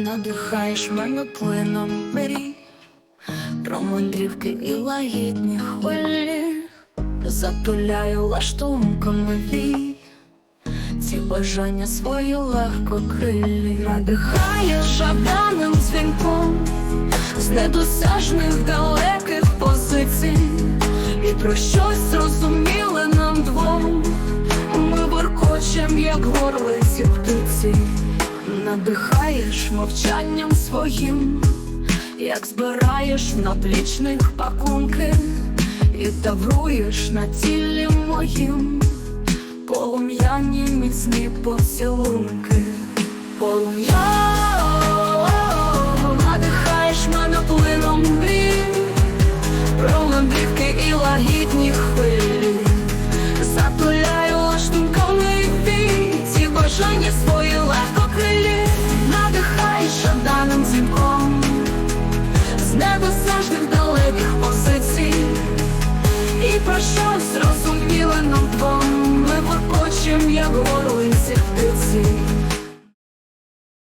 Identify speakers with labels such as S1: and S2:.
S1: надихаєш мене плином мрій, про мандрівки і лагідні хвилі, затуляю лаштунками вій, ці бажання свої легко крилі, надихаєш жаданим дзвінком з недосяжних далеких позицій, і про щось зрозуміле нам двом. Ми воркочем, як горлиці птиці, надихаєш мовчанням своїм, як збираєш на плічних пакунки і тавруєш на тілі моїм, полум'яні міцні поцілунки, полум'я надихаєш мене плином мрій, про мандрівки і лагідні хвилі. Затуляю лаштунками вій, ці бажання свої легко крилі, надихаєш жаданим дзвінком, з недосяжних далеких позицій, і про щось зрозуміле нам двом, ми воркочем, як горлиці птиці.